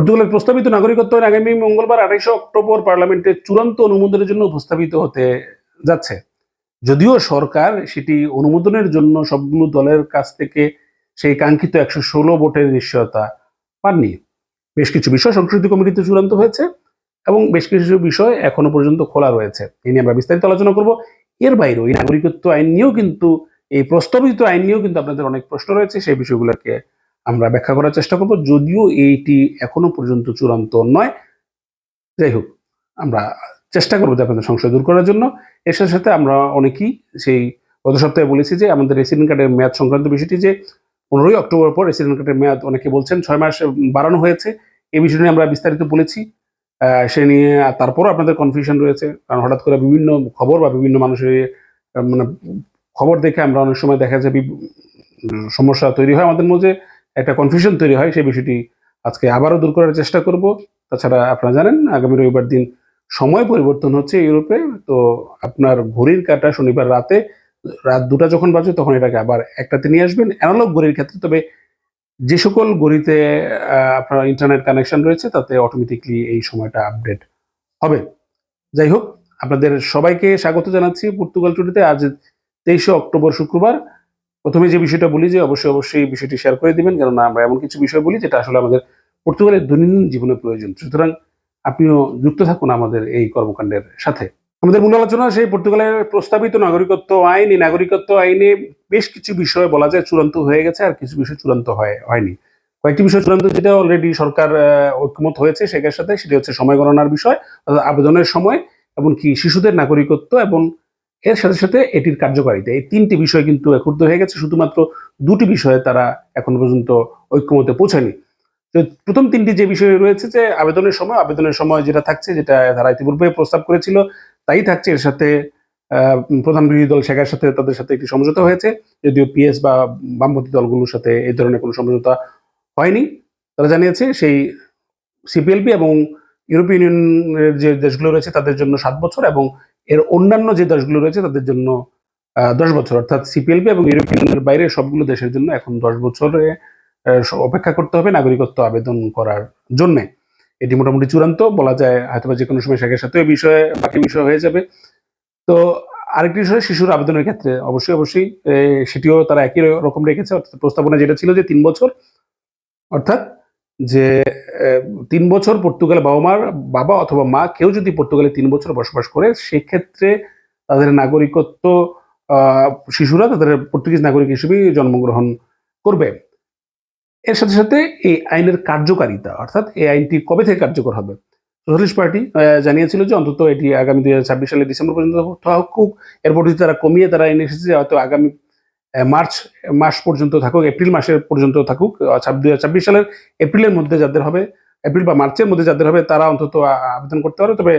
পর্তুগালের প্রস্তাবিত নাগরিকত্ব আগামী মঙ্গলবার আঠাইশে অক্টোবর পার্লামেন্টে চূড়ান্ত অনুমোদনের জন্য উপস্থাপিত হতে যাচ্ছে। যদিও সরকার সেটি অনুমোদনের জন্য সবগুলো দলের কাছ থেকে সেই কাঙ্ক্ষিত একশো ষোলো ভোটের নিশ্চয়তা পাননি। বেশ কিছু বিষয় সংসদীয় কমিটিতে চূড়ান্ত হয়েছে এবং বেশ কিছু বিষয় এখনও পর্যন্ত খোলা রয়েছে। এই নিয়ে আমরা বিস্তারিত আলোচনা করব। এর বাইরেও এই নাগরিকত্ব আইন নিয়েও কিন্তু, এই প্রস্তাবিত আইন নিয়েও কিন্তু আপনাদের অনেক প্রশ্ন রয়েছে। সেই বিষয়গুলোকে আমরা ব্যাখ্যা করার চেষ্টা করব। যদিও এইটি এখনও পর্যন্ত চূড়ান্ত নয়। যাই হোক, আমরা চেষ্টা করব যে আপনাদের সংশয় দূর করার জন্য। এর সাথে সাথে আমরা অনেকেই সেই গত সপ্তাহে বলেছি যে আমাদের রেসিডেন্ট কার্ডের মেয়াদ সংক্রান্ত বিষয়টি যে পনেরোই অক্টোবর পর রেসিডেন্ট কার্ডের মেয়াদ অনেকে বলছেন ছয় মাস বাড়ানো হয়েছে। এই বিষয় নিয়ে আমরা বিস্তারিত বলেছি। সে নিয়ে তারপরও আপনাদের কনফিউশন রয়েছে। কারণ হঠাৎ করে বিভিন্ন খবর বা বিভিন্ন মানুষের মানে খবর দেখে আমরা অনেক সময় দেখা যায় সমস্যা তৈরি হয় আমাদের মধ্যে। একটা কনফিউশন তৈরি হয়, সেই বিষয়টি আজকে আবারও দূর করার চেষ্টা করব। তাছাড়া আপনারা জানেন, আগামী রবিবার দিন সময় পরিবর্তন হচ্ছে ইউরোপে তো আপনার ঘড়ির কাটা শনিবার রাতে, রাত দুটা যখন বাজে তখন এটাকে আবার একটাতে নিয়ে আসবেন। অ্যানালগ ঘড়ির ক্ষেত্রে, তবে যে সকল ঘড়িতে আপনার ইন্টারনেট কানেকশন রয়েছে, তাতে অটোমেটিকলি এই সময়টা আপডেট হবে। যাই হোক, আপনাদের সবাইকে স্বাগত জানাচ্ছি। পর্তুগাল টুরিতে আজ তেইশে অক্টোবর শুক্রবার। প্রথমে যে বিষয়টা বলি যে অবশ্যই অবশ্যই এই বিষয়টি শেয়ার করে দিবেন, কেননা আমরা এমন কিছু বিষয় বলি যেটা আসলে আমাদের পর্তুগালের দৈনন্দিন জীবনে প্রয়োজন। সুতরাং আপনিও যুক্ত থাকুন আমাদের এই কর্মকাণ্ডের সাথে। আমাদের মূল আলোচনা সেই পর্তুগালের প্রস্তাবিত নাগরিকত্ব আইন। এই নাগরিকত্ব আইনে বেশ কিছু বিষয় বলা যায়, চূড়ান্ত হয়ে গেছে আর কিছু বিষয় চূড়ান্ত হয়, হয়নি। কয়েকটি বিষয় চূড়ান্ত, যেটা অলরেডি সরকার ঐক্যমত হয়েছে সেটার সাথে, সেটি হচ্ছে সময় গণনার বিষয় আবেদনের সময় এমনকি শিশুদের নাগরিকত্ব এবং এর সাথে সাথে এটির কার্যকারিতা। এই তিনটি বিষয় কিন্তু একত্র হয়ে গেছে, শুধুমাত্র দুটি বিষয়ে তারা এখন পর্যন্ত ঐক্যমতে পৌঁছায়নি। তো প্রথম তিনটি যে বিষয় রয়েছে যে আবেদনের সময় আবেদনের সময় যেটা থাকছে, যেটা তারা ইতিপূর্বে প্রস্তাব করেছিল, তাই থাকছে। এর সাথে প্রধান বিরোধী দল শেখার সাথে তাদের সাথে একটি সমঝোতা হয়েছে, যদিও পিএস বা বামপন্থী দলগুলোর সাথে এই ধরনের কোনো সমঝোতা হয়নি। তারা জানিয়েছে সেই সিপিএলপি এবং ইউরোপিয়ান ইউনিয়নের যে দেশগুলো রয়েছে তাদের জন্য সাত বছর এবং এর অন্যান্য যে দেশগুলো রয়েছে, তাদের জন্য দশ বছর। অর্থাৎ সিপিএলপি এবং ইউরোপিয়ান ইউনিয়নের বাইরে সবগুলো দেশের জন্য এখন দশ বছরে অপেক্ষা করতে হবে নাগরিকত্ব আবেদন করার জন্য। এটি মোটামুটি চূড়ান্ত, বলা যায় হয়তোবা যে কোনো সময় শেখের সাথে বিষয়ে, বাকি বিষয় হয়ে যাবে। তো আরেকটি বিষয়, শিশুর আবেদনের ক্ষেত্রে অবশ্যই অবশ্যই সেটিও তারা একই রকম রেখেছে। অর্থাৎ প্রস্তাবনা যেটা ছিল যে তিন বছর, অর্থাৎ যে তিন বছর পর্তুগালে বাবা মার বাবা অথবা মা, কেউ যদি পর্তুগালে তিন বছর বসবাস করে, সেক্ষেত্রে তাদের নাগরিকত্ব শিশুরা তাদের পর্তুগিজ নাগরিক হিসেবেই জন্মগ্রহণ করবে। এর সাথে সাথে এই আইনের কার্যকারিতা, অর্থাৎ এই আইনটি কবে থেকে কার্যকর হবে? সোশ্যালিস্ট পার্টি জানিয়েছিল যে অন্তত এটি আগামী দুই সালের ডিসেম্বর পর্যন্ত থাকুক এরপর যদি তারা কমিয়ে তারা এনে এসেছে, হয়তো আগামী মার্চ, মাস পর্যন্ত থাকুক, এপ্রিল মাসের পর্যন্ত থাকুক দুই ছাব্বিশ সালের এপ্রিলের মধ্যে যাদের হবে, এপ্রিল বা মার্চের মধ্যে যাদের হবে, তারা অন্তত আবেদন করতে পারে। তবে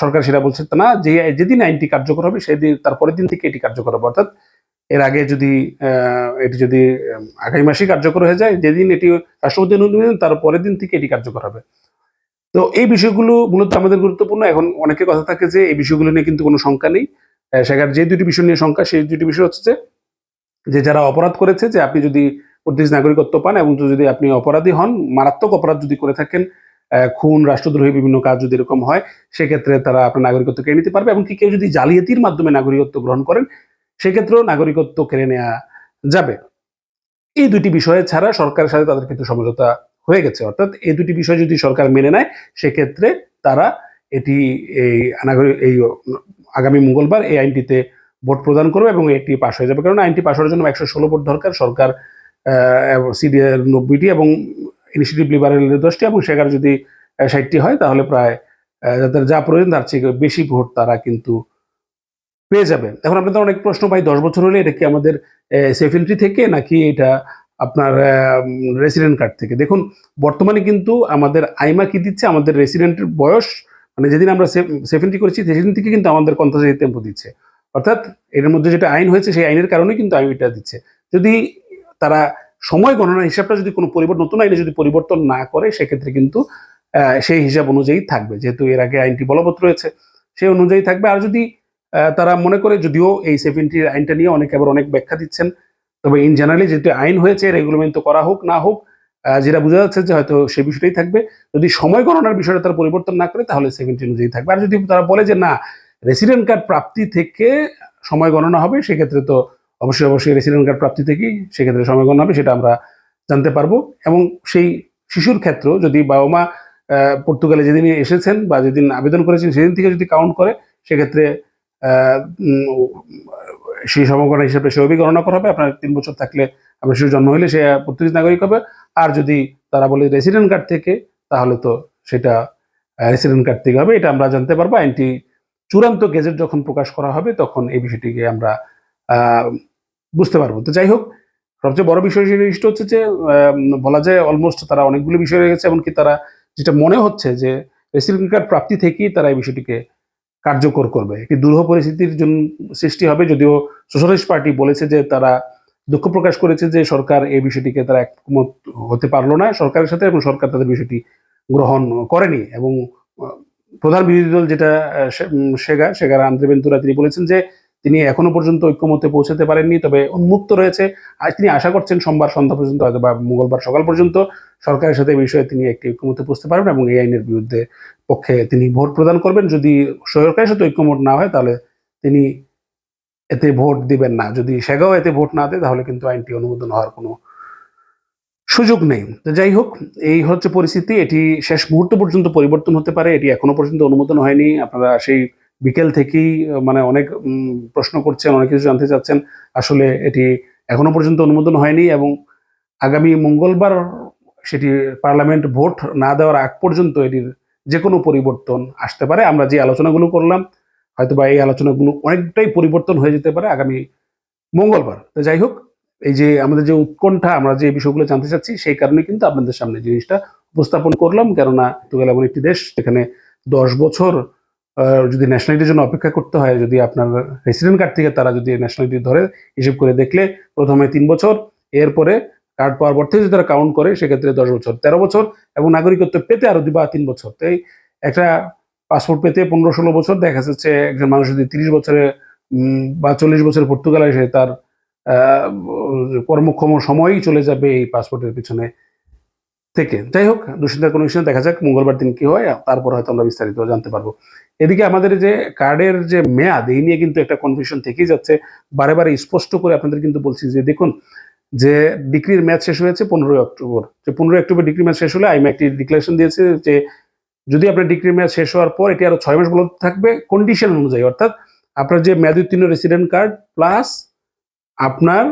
সরকার সেটা বলছে না, যে যেদিন আইনটি কার্যকর হবে, সেদিন তার পরের দিন থেকে এটি কার্যকর হবে। অর্থাৎ, এর আগে যদি এটি যদি আগামী মাসেই কার্যকর হয়ে যায়, যেদিন এটি রাষ্ট্রপতি অনুমোদন তার পরের দিন থেকে এটি কার্যকর হবে। তো এই বিষয়গুলো মূলত আমাদের গুরুত্বপূর্ণ। এখন অনেকের কথা থাকে যে, এই বিষয়গুলো নিয়ে কিন্তু কোনো শঙ্কা নেই। সেখানে যে দুটি বিষয় নিয়ে শঙ্কা, সেই দুটি বিষয় হচ্ছে যে যে যারা অপরাধ করেছে, যে আপনি যদি পর্তুগিজ নাগরিকত্ব পান এবং যদি আপনি অপরাধী হন, মারাত্মক অপরাধ যদি করে থাকেন খুন, রাষ্ট্রদ্রোহী, বিভিন্ন কাজ যদি এরকম হয়, সেক্ষেত্রে তারা আপনার নাগরিকত্ব কেড়ে নিতে পারবে এবং কি কেউ যদি জালিয়াতির মাধ্যমে নাগরিকত্ব গ্রহণ করেন, সেক্ষেত্রেও নাগরিকত্ব কেড়ে নেওয়া যাবে। এই দুটি বিষয় ছাড়া সরকারের সাথে তাদের কিন্তু সমঝোতা হয়ে গেছে। অর্থাৎ এই দুটি বিষয় যদি সরকার মেনে নেয়, সেক্ষেত্রে তারা এটি, এই নাগরিক এই আগামী মঙ্গলবার এই আইনটিতে ভোট প্রদান করবে এবং এটি পাশ হয়ে যাবে। কারণ আইনটি পাশ হওয়ার জন্য একশো ষোলো ভোট দরকার। সরকার সিডিআর নব্বইটি এবং ইনিশিয়েটিভ লিবারেলের দশটি এবং সেখানে যদি ষাটটি হয় তাহলে প্রায় যাদের যা প্রয়োজন তার চেয়ে বেশি ভোট তারা কিন্তু পেয়ে যাবে। এখন আপনাদের অনেক প্রশ্ন, ভাই, দশ বছর হলে এটা কি আমাদের সেফ এন্ট্রি থেকে নাকি এটা আপনার রেসিডেন্ট কার্ড থেকে? দেখুন, বর্তমানে কিন্তু আমাদের আইমা কি দিচ্ছে? আমাদের রেসিডেন্টের বয়স মানে যেদিন আমরা সেফ এন্ট্রি করেছি, সেদিন থেকে কিন্তু আমাদের কন্থাসি টেম্পো দিচ্ছে। অর্থাৎ এর মধ্যে যেটা আইন হয়েছে, সেই আইনের কারণে কিন্তু আইনটা দিচ্ছে। যদি তারা সময় গণনা হিসাবটা যদি কোনো পরিবর্তন, নতুন আইনে যদি পরিবর্তন না করে, সেক্ষেত্রে কিন্তু সেই হিসাব অনুযায়ী থাকবে। যেহেতু এর আগে আইনটি বলবৎ রয়েছে, সেই অনুযায়ী থাকবে। আর যদি তারা মনে করে, যদিও এই সেভেন্টি আইনটা নিয়ে অনেকে আবার অনেক ব্যাখ্যা দিচ্ছেন, তবে ইন জেনারেলি যেহেতু আইন হয়েছে রেগুলেমেন্ট তো করা হোক, না হোক যেটা বোঝা যাচ্ছে যে হয়তো সেই বিষয়টাই থাকবে। যদি সময় গণনার বিষয়টা তারা পরিবর্তন না করে, তাহলে সেভেন্টি অনুযায়ী থাকবে। আর যদি তারা বলে যে না রেসিডেন্ট কার্ড প্রাপ্তি থেকে সময় গণনা হবে, সেক্ষেত্রে তো অবশ্যই অবশ্যই রেসিডেন্ট কার্ড প্রাপ্তি থেকেই সেক্ষেত্রে সময় গণনা হবে, সেটা আমরা জানতে পারব। এবং সেই শিশুর ক্ষেত্র যদি বাবা মা পর্তুগালে যেদিন এসেছেন বা যেদিন আবেদন করেছেন, সেদিন থেকে যদি কাউন্ট করে, সেক্ষেত্রে সেই সমগণনা হিসেবে সেভাবেই গণনা করা হবে। আপনার তিন বছর থাকলে আপনার শিশু জন্ম হলে সে পর্তুগিজ নাগরিক হবে। আর যদি তারা বলে রেসিডেন্ট কার্ড থেকে, তাহলে তো সেটা রেসিডেন্ট কার্ড থেকে হবে, এটা আমরা জানতে পারব। আইনটি চূড়ান্ত গেজেট যখন প্রকাশ করা হবে, তখন এই বিষয়টিকে আমরা বুঝতে পারব। তো যাই হোক, সবচেয়ে বড় বিষয় জিনিসটা হচ্ছে যে বলা যায় অলমোস্ট তারা অনেকগুলো বিষয় রয়ে গেছে, এমনকি তারা যেটা মনে হচ্ছে যে রেসিডেন্ট কার্ড প্রাপ্তি থেকেই তারা এই বিষয়টিকে কার্যকর করবে। একটি দুরূহ পরিস্থিতির জন্য সৃষ্টি হবে, যদিও সোশ্যালিস্ট পার্টি বলেছে যে, তারা দুঃখ প্রকাশ করেছে যে, সরকার এই বিষয়টিকে তারা একমত হতে পারল না সরকারের সাথে, এবং সরকার তাদের বিষয়টি গ্রহণ করেনি। এবং প্রধান বিরোধী দল যেটা সেগার আন্দ্রে বেন্তুরা তিনি বলেছেন যে তিনি এখনও পর্যন্ত ঐক্যমতে পৌঁছাতে পারেননি, তবে উন্মুক্ত রয়েছে। তিনি আশা করছেন সোমবার সন্ধ্যা পর্যন্ত হয়তো বা মঙ্গলবার সকাল পর্যন্ত সরকারের সাথে এই বিষয়ে তিনি একটি ঐক্যমতে পৌঁছতে পারবেন এবং এই আইনের বিরুদ্ধে পক্ষে তিনি ভোট প্রদান করবেন। যদি সরকারের সাথে ঐক্যমত না হয়, তাহলে তিনি এতে ভোট দিবেন না। যদি সেগাও এতে ভোট না দেয়, তাহলে কিন্তু আইনটি অনুমোদন হওয়ার কোনো সুযোগ নেই। তো যাই হোক, এই হচ্ছে পরিস্থিতি। এটি শেষ মুহূর্ত পর্যন্ত পরিবর্তন হতে পারে। এটি এখনও পর্যন্ত অনুমোদন হয়নি। আপনারা সেই বিকেল থেকেই মানে অনেক প্রশ্ন করছেন, অনেক কিছু জানতে চাচ্ছেন। আসলে এটি এখনও পর্যন্ত অনুমোদন হয়নি এবং আগামী মঙ্গলবার সেটি পার্লামেন্ট ভোট না দেওয়ার আগ পর্যন্ত এটির যে কোনো পরিবর্তন আসতে পারে। আমরা যে আলোচনাগুলো করলাম হয়তো বা এই আলোচনাগুলো অনেকটাই পরিবর্তন হয়ে যেতে পারে আগামী মঙ্গলবার। তো যাই হোক এই যে আমাদের যে উৎকণ্ঠা, আমরা যে বিষয়গুলো জানতে চাচ্ছি, সেই কারণে কিন্তু আপনাদের সামনে জিনিসটা উপস্থাপন করলাম। কেননা পর্তুগাল এমন একটি দেশ, যেখানে দশ বছর যদি ন্যাশনালিটির জন্য অপেক্ষা করতে হয়, যদি আপনার রেসিডেন্ট কার্ড থেকে তারা যদি ন্যাশনালিটি ধরে হিসেব করে দেখলে, প্রথমে তিন বছর, এরপরে কার্ড পাওয়ার পর থেকে যদি তারা কাউন্ট করে, সেক্ষেত্রে দশ বছর, তেরো বছর, এবং নাগরিকত্ব পেতে আরও বা তিন বছর। তো এই একটা পাসপোর্ট পেতে পনেরো ষোলো বছর, দেখা যাচ্ছে একজন মানুষ যদি তিরিশ বছরে বা চল্লিশ বছর পর্তুগালে এসে তার কর্মক্ষম সময়ই চলে যাবে এই পাসপোর্টের পিছনে থেকে। যাই হোক, দুশ্চিন্তার কোনো বিষয় দেখা যাক মঙ্গলবার দিন কি হয়, তারপর হয়তো আমরা বিস্তারিত জানতে পারব। এদিকে আমাদের যে কার্ডের যে মেয়াদ, এই নিয়ে কিন্তু একটা কনফিউশন থেকেই যাচ্ছে। বারে বারে স্পষ্ট করে আপনাদের কিন্তু বলছি যে, দেখুন, যে ডিগ্রির ম্যাচ শেষ হয়েছে পনেরোই অক্টোবর। যে পনেরোই অক্টোবর ডিগ্রি ম্যাচ শেষ হলে আইমা একটি ডিক্লারেশন দিয়েছে যে, যদি আপনার ডিগ্রি ম্যাচ শেষ হওয়ার পর এটি আরও ছয় মাস বলতে থাকবে কন্ডিশন অনুযায়ী। অর্থাৎ আপনার যে মেয়াদ উত্তীর্ণ রেসিডেন্ট কার্ড প্লাস আপনার,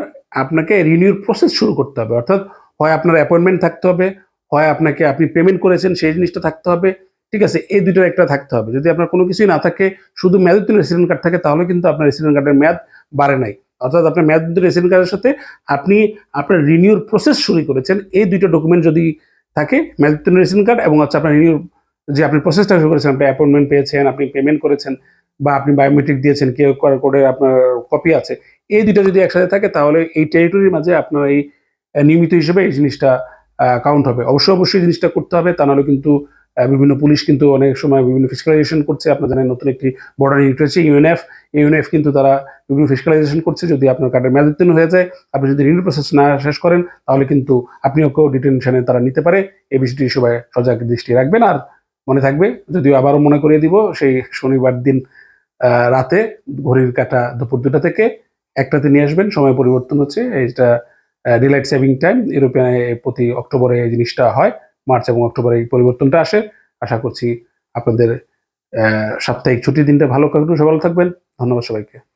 আপনাকে রিনিউর প্রসেস শুরু করতে হবে। অর্থাৎ হয় আপনার অ্যাপয়েন্টমেন্ট থাকতে হবে, হয় আপনাকে আপনি পেমেন্ট করেছেন, সেই জিনিসটা থাকতে হবে। ঠিক আছে, এই দুটোর একটা থাকতে হবে। যদি আপনার কোনো কিছুই না থাকে, শুধু মেয়াদ উত্তীর্ণ রেসিডেন্ট কার্ড থাকে, তাহলে কিন্তু আপনার রেসিডেন্ট কার্ডের মেয়াদ বাড়ে নাই। অর্থাৎ আপনার মেয়াদ উত্তীর্ণ রেসিডেন্ট কার্ডের সাথে আপনি আপনার রিনিউর প্রসেস শুরু করেছেন, এই দুটো ডকুমেন্ট যদি থাকে, মেয়াদ উত্তীর্ণ রেসিডেন্ট কার্ড এবং হচ্ছে আপনার রিনিউর যে আপনি প্রসেসটা শুরু করেছেন, আপনি অ্যাপয়েন্টমেন্ট পেয়েছেন, আপনি পেমেন্ট করেছেন বা আপনি বায়োমেট্রিক দিয়েছেন, কেউ কোডের আপনার কপি আছে, এই দুটো যদি একসাথে থাকে তাহলে এই টেরিটরির মাঝে আপনার এই নিয়মিত হিসেবে এই জিনিসটা কাউন্ট হবে। অবশ্যই অবশ্যই জিনিসটা করতে হবে, তা নাহলে কিন্তু বিভিন্ন পুলিশ কিন্তু অনেক সময় বিভিন্ন ফিজিক্যালাইজেশন করছে। আপনার জানেন নতুন একটি বর্ডার ইউনিট রয়েছে ইউএনএফ ইউএনএফ কিন্তু তারা বিভিন্ন ফিজিক্যালাইজেশন করছে যদি আপনার কার্ডের মেয়াদ উত্তীর্ণ হয়ে যায়। আপনি যদি রিনিউ প্রসেস না শেষ করেন, তাহলে কিন্তু আপনিও কেউ ডিটেনশনে তারা নিতে পারে। এই বিষয়টি সবাই সজাগ দৃষ্টি রাখবেন। আর মনে থাকবে, যদিও আবারও মনে করিয়ে দিব, সেই শনিবার দিন রাতে ঘড়ির কাটা দুপুর দুটা থেকে একটাতে নিয়ে আসবেন। সময় পরিবর্তন হচ্ছে। এইটা ডিলাইট সেভিং টাইম ইউরোপিয়ান প্রতি অক্টোবরে এই জিনিসটা হয়। মার্চ এবং অক্টোবরে এই পরিবর্তনটা আসে। আশা করছি আপনাদের সাপ্তাহিক ছুটির দিনটা ভালো কাটুন সকাল থাকবেন। ধন্যবাদ সবাইকে।